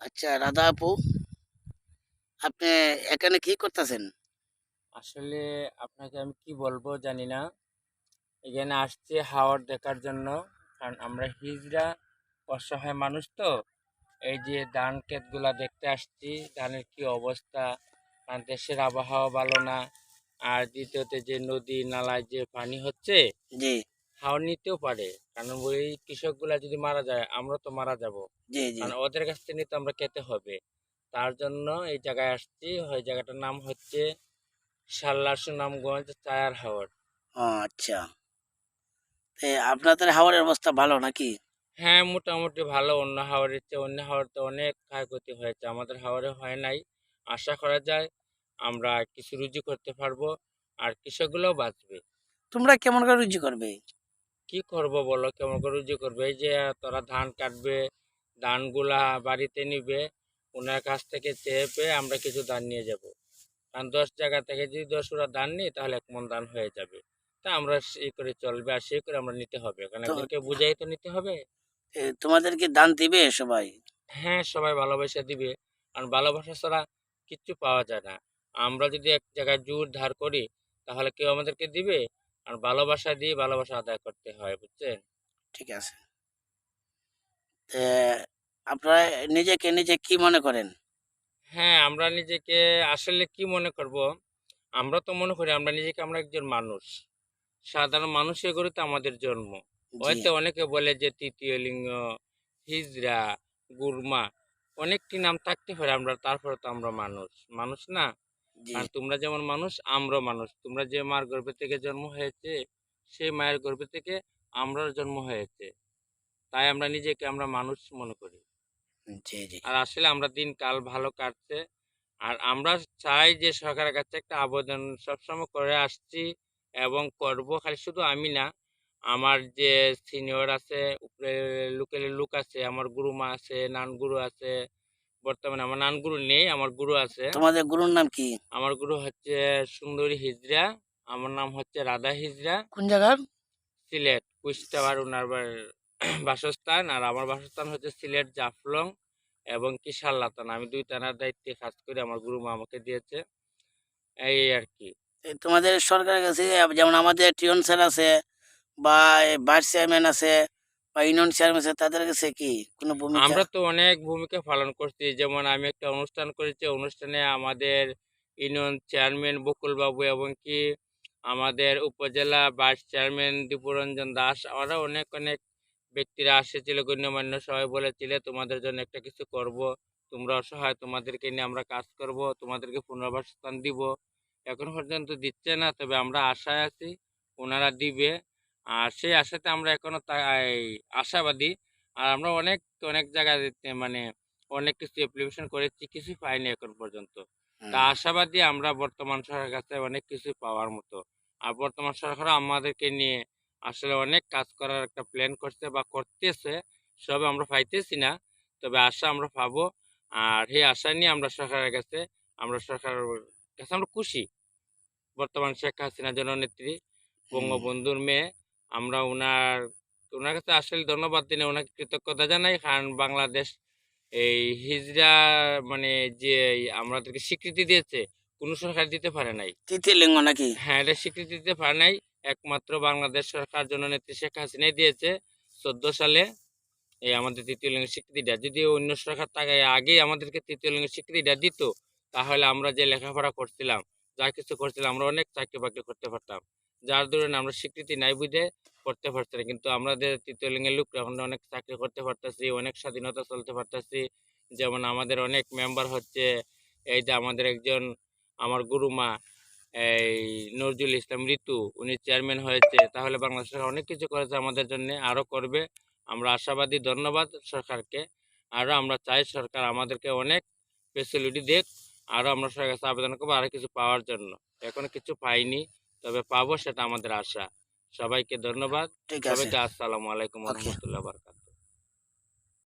আচ্ছা রাধা আপু আপনি এখানে কি করতেছেন? আসলে আপনাকে আমি কি বলব জানি না। এখানে আসছি হাওয়ার দেখার জন্য কারণ আমরা হিজড়া অসহায় মানুষ তো। এই যে ধান ক্ষেতগুলা দেখতে আসছি ধানের কি অবস্থা? কারণ দেশের আবহাওয়া ভালো না। আর দ্বিতীয়তে যে নদী নালায় যে পানি হচ্ছে জি। হাওয়া নিতেও পারে। কারণ ওই কৃষকগুলা যদি মারা যায় আমরা তো মারা যাব। কারণ ওদের কাছ থেকে তো আমরা খেতে হবে। তার জন্য এই জায়গায় আসছি। ওই জায়গাটার নাম হচ্ছে সাল্লা সুনামগঞ্জ চায়ার আচ্ছা। আপনাদের অবস্থা ভালো নাকি? হ্যাঁ মোটামুটি ভালো। অন্য হাওয়ারের চেয়ে অন্য হাওয়ারতে অনেক ক্ষয়ক্ষতি হয়েছে। আমাদের হাওয়ারে হয় নাই। আশা করা যায় আমরা কিছু রুজি করতে পারব। আর কৃষকগুলোও বাঁচবে। তোমরা কেমন করে রুজি করবে? কি করব বলো? কেমন করে রুজি করবে? এই যে তোরা ধান কাটবে ধানগুলা বাড়িতে নিবে ওনার কাছ থেকে চেয়ে পেয়ে আমরা কিছু ধান নিয়ে যাব। কারণ দশ জায়গা থেকে যদি দশ ওরা ধান নিই তাহলে এক মন ধান হয়ে যাবে। তা আমরা সেই করে চলবে আর সেই করে আমরা নিতে হবে। কারণ তো- বুঝাই তো নিতে হবে। তোমাদেরকে দান দিবে সবাই? হ্যাঁ সবাই ভালোবাসা দিবে। কারণ ভালোবাসা ছাড়া কিচ্ছু পাওয়া যায় না। আমরা যদি এক জায়গায় জোর ধার করি তাহলে কেউ আমাদেরকে দিবে? আর ভালোবাসা দিয়ে ভালোবাসা আদায় করতে হয় বুঝছেন? ঠিক আছে। আপনারা নিজেকে নিজে কি মনে করেন? হ্যাঁ আমরা নিজেকে আসলে কি মনে করব? আমরা তো মনে করি আমরা নিজেকে আমরা একজন মানুষ। সাধারণ মানুষের করে তো আমাদের জন্ম। হয়তো অনেকে বলে যে তৃতীয় লিঙ্গ হিজড়া গুরমা অনেকটি নাম থাকতে পারে আমরা তারপরে তো আমরা মানুষ। মানুষ না? আর তোমরা যেমন মানুষ আমরাও মানুষ। তোমরা যে মার গর্ভে থেকে জন্ম হয়েছে সেই মায়ের গর্ভে থেকে আমরাও জন্ম হয়েছে। তাই আমরা নিজেকে আমরা মানুষ মনে করি। আর আসলে আমরা দিনকাল ভালো কাটছে। আর আমরা চাই যে সরকারের কাছে একটা আবেদন সবসময় করে আসছি এবং করব। খালি শুধু আমি না আমার যে সিনিয়র আছে উপরে লোকের লোক আছে আমার গুরুমা আছে নান গুরু আছে বর্তমানে আমার নান গুরু নেই আমার গুরু আছে। তোমাদের গুরুর নাম কি? আমার গুরু হচ্ছে সুন্দরী হিজরা আমার নাম হচ্ছে রাধা হিজড়া। কোন জায়গার? সিলেট কুইস্টাবার ওনার বাসস্থান আর আমার বাসস্থান হচ্ছে সিলেট জাফলং এবং কি সাল্লাতান আমি দুই টানার দায়িত্বে কাজ করে আমার গুরু মা আমাকে দিয়েছে। এই আর কি। তোমাদের সরকারের কাছে যেমন আমাদের টিউন স্যার আছে বা ভাইস চেয়ারম্যান আছে বা চেয়ারম্যান তাদের কাছে কি আমরা তো অনেক ভূমিকা পালন করছি। যেমন আমি একটা অনুষ্ঠান করেছি, অনুষ্ঠানে আমাদের ইউনিয়ন চেয়ারম্যান বকুল বাবু এবং কি আমাদের উপজেলা ভাইস চেয়ারম্যান দীপুরঞ্জন দাস ওরা অনেক অনেক ব্যক্তিরা এসেছিল গণ্যমান্য সবাই বলেছিল, তোমাদের জন্য একটা কিছু করব, তোমরা অসহায়, তোমাদেরকে নিয়ে আমরা কাজ করব, তোমাদেরকে পুনর্বাসস্থান দিব। এখন পর্যন্ত দিচ্ছে না, তবে আমরা আশায় আছি, ওনারা দিবে। আর সেই আশাতে আমরা এখনও তাই আশাবাদী। আর আমরা অনেক অনেক জায়গায় মানে অনেক কিছু অ্যাপ্লিকেশন করেছি কিছুই পাইনি এখন পর্যন্ত। তা আশাবাদী আমরা বর্তমান সরকারের কাছে অনেক কিছু পাওয়ার মতো। আর বর্তমান সরকার আমাদেরকে নিয়ে আসলে অনেক কাজ করার একটা প্ল্যান করছে বা করতেছে সবে আমরা পাইতেছি না। তবে আশা আমরা পাবো। আর সেই আশা নিয়ে আমরা সরকারের কাছে আমরা সরকারের কাছে আমরা খুশি। বর্তমান শেখ হাসিনা জননেত্রী বঙ্গবন্ধুর মেয়ে আমরা ওনার ওনার কাছে আসলে ধন্যবাদ দিনে ওনাকে কৃতজ্ঞতা জানাই। কারণ বাংলাদেশ এই হিজরা মানে যে আমাদেরকে স্বীকৃতি দিয়েছে কোনো সরকার দিতে পারে নাই। তৃতীয় লিঙ্গ নাকি? হ্যাঁ এটা স্বীকৃতি দিতে পারে নাই। একমাত্র বাংলাদেশ সরকার জন্য জননেত্রী শেখ হাসিনাই দিয়েছে চোদ্দ সালে এই আমাদের তৃতীয় লিঙ্গের স্বীকৃতিটা। যদি অন্য সরকার তাকে আগেই আমাদেরকে তৃতীয় লিঙ্গের স্বীকৃতিটা দিত তাহলে আমরা যে লেখাপড়া করছিলাম যা কিছু করছিলাম আমরা অনেক চাকরি বাকরি করতে পারতাম। যার দরুন আমরা স্বীকৃতি নাই বুঝে করতে পারছি না। কিন্তু আমাদের তৃতীয় লিঙ্গের লোকরা এখন অনেক চাকরি করতে পারতেছি, অনেক স্বাধীনতা চলতে পারতেছি। যেমন আমাদের অনেক মেম্বার হচ্ছে এই যে আমাদের একজন, আমার গুরুমা, এই নজরুল ইসলাম ঋতু, উনি চেয়ারম্যান হয়েছে। তাহলে বাংলাদেশ সরকার অনেক কিছু করেছে আমাদের জন্য, আরও করবে। আমরা আশাবাদী, ধন্যবাদ সরকারকে। আরও আমরা চাই সরকার আমাদেরকে অনেক ফেসিলিটি দেখ আরও আমরা সরকার কাছে আবেদন করব আরও কিছু পাওয়ার জন্য। এখনও কিছু পাইনি। তবে পাবো সেটা আমাদের আশা। সবাইকে ধন্যবাদ। সবাইকে আসসালামু আলাইকুম. রহমতুল্লাহ বারকাত।